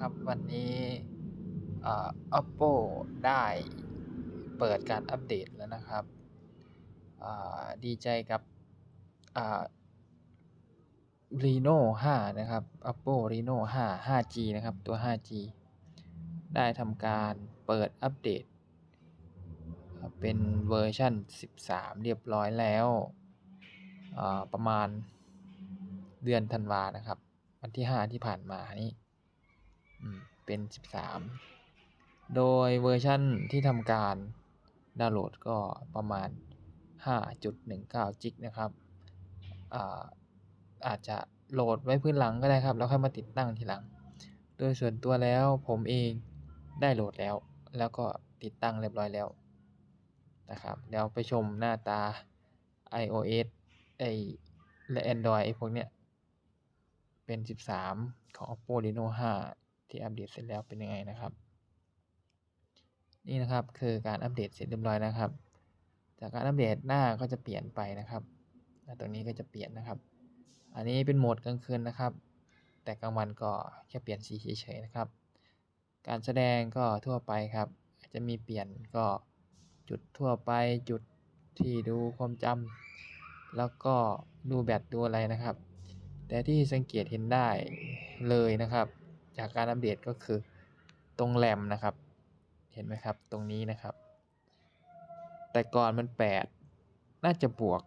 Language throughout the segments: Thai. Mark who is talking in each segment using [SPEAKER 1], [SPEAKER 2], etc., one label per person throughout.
[SPEAKER 1] ครับ วันนี้อ่า Oppo ได้เปิดการอัปเดตแล้วนะครับอ่าดีใจกับอ่า Reno 5 นะครับ Oppo Reno 5 5G นะครับ ตัว 5G ได้ทำการเปิดอัปเดต เป็นเวอร์ชัน13 เรียบร้อยแล้วอ่าประมาณเดือนธันวานะครับ วันที่ 5 ที่ผ่านมานี้ เป็น13โดยเวอร์ชันที่ทำการดาวน์โหลดก็ประมาณ 5.19 จิกนะครับอาอาจจะโหลดไว้พื้นหลังก็ได้ครับ แล้วค่อยมาติดตั้งทีหลัง โดยส่วนตัวแล้วผมเองได้โหลดแล้ว แล้วก็ติดตั้งเรียบร้อยแล้วนะครับเดี๋ยวไปชมหน้าตา iOS ไอและ Android ไอพวกเนี้ย เป็น 13 ของ Oppo Reno 5 ที่อัปเดตเสร็จแล้วเป็นยังไงนะครับ นี่นะครับคือการอัปเดตเสร็จเรียบร้อยนะครับ จากการอัปเดตหน้าก็จะเปลี่ยนไปนะครับตรงนี้ก็จะเปลี่ยนนะครับ อันนี้เป็นโหมดกลางคืนนะครับ แต่กลางวันก็แค่เปลี่ยนสีเฉยๆนะครับ การแสดงก็ทั่วไปครับอาจจะมีเปลี่ยนก็จุดทั่วไปจุดที่ดูความจำแล้วก็ดูแบตดูอะไรนะครับ แต่ที่สังเกตเห็นได้เลยนะครับ จากการอัปเดตก็คือตรงแรมนะครับ เห็นไหมครับตรงนี้นะครับ แต่ก่อนมัน 8 น่าจะบวก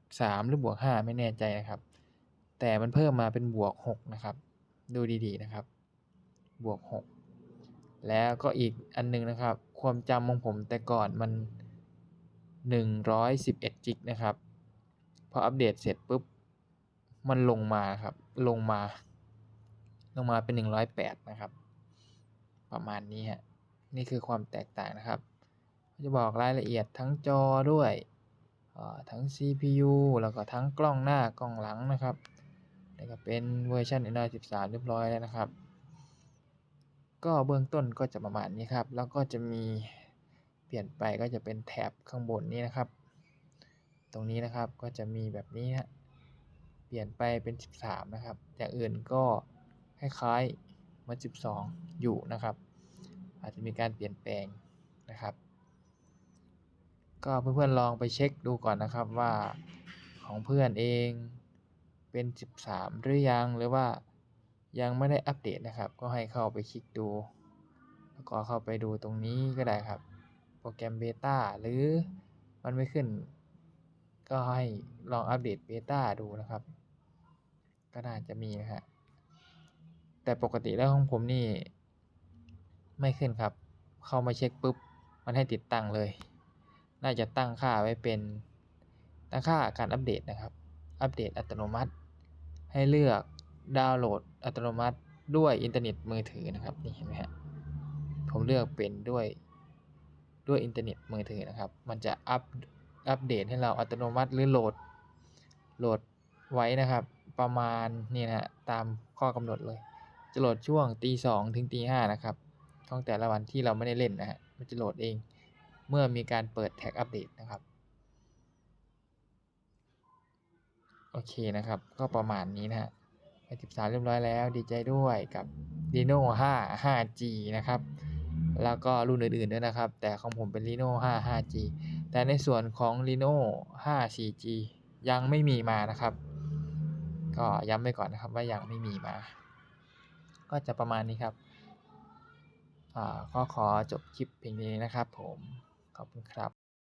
[SPEAKER 1] 3 หรือบวก 5 ไม่แน่ใจนะครับ แต่มันเพิ่มมาเป็นบวก 6 นะครับ ดูดีๆนะครับ บวก 6 แล้วก็อีกอันนึงนะครับ ความจำของผมแต่ก่อนมัน 111จิกนะครับพออัปเดตเสร็จปุ๊บมันลงมาครับ ลงมา ลงมาเป็น 108 นะครับ ประมาณนี้ฮะ นี่คือความแตกต่างนะครับ จะบอกรายละเอียดทั้งจอด้วยทั้ง CPU แล้วก็ทั้งกล้องหน้ากล้องหลังนะครับนี่ก็เป็นเวอร์ชัน Android 13 เรียบร้อยแล้วนะครับ ก็เบื้องต้นก็จะประมาณนี้ครับ แล้วก็จะมีเปลี่ยนไปก็จะเป็นแถบข้างบนนี้นะครับ ตรงนี้นะครับก็จะมีแบบนี้ฮะ เปลี่ยนไปเป็น 13 นะครับ อย่างอื่นก็ คล้ายๆเมือ12 อยู่นะครับ อาจจะมีการเปลี่ยนแปลงนะครับ ก็เพื่อนๆลองไปเช็คดูก่อนนะครับว่าของเพื่อนเองเป็น 13 หรือยังหรือว่ายังไม่ได้อัปเดตนะครับ ก็ให้เข้าไปคลิกดู แล้วก็เข้าไปดูตรงนี้ก็ได้ครับ โปรแกรมเบต้าหรือมันไม่ขึ้น ก็ให้ลองอัปเดตเบต้าดูนะครับ ก็น่าจะมีนะฮะ แต่ปกติแล้วของผมนี่ ไม่ขึ้นครับ เข้ามาเช็คปุ๊บ มันให้ติดตั้งเลย น่าจะตั้งค่าไว้เป็นตั้งค่าการอัปเดตนะครับ อัปเดตอัตโนมัติ ให้เลือกดาวน์โหลดอัตโนมัติด้วยอินเทอร์เน็ตมือถือนะครับนี่เห็นไหมฮะผมเลือกเป็นด้วยด้วยอินเทอร์เน็ตมือถือนะครับ มันจะอัปอัปเดตให้เราอัตโนมัติหรือโหลดโหลดไว้นะครับ ประมาณนี่นะฮะตามข้อกำหนดเลย จะโหลดช่วงตีสองถึงตีห้านะครับของแต่ละวันที่เราไม่ได้เล่นนะฮะมันจะโหลดเอง เมื่อมีการเปิดแท็กอัปเดตนะครับโอเคนะครับ ก็ประมาณนี้นะฮะไป13 เรียบร้อยแล้ว ดีใจด้วยกับ Reno 5 5G นะครับ แล้วก็รุ่นอื่นๆด้วยนะครับ แต่ของผมเป็น Reno 5 5G แต่ในส่วนของ Reno 5 4G ยังไม่มีมานะครับ ก็ย้ำไว้ก่อนนะครับว่ายังไม่มีมา ก็จะประมาณนี้ครับอ่าก็ขอจบคลิปเพียงนี้นะครับผม ขอบคุณครับ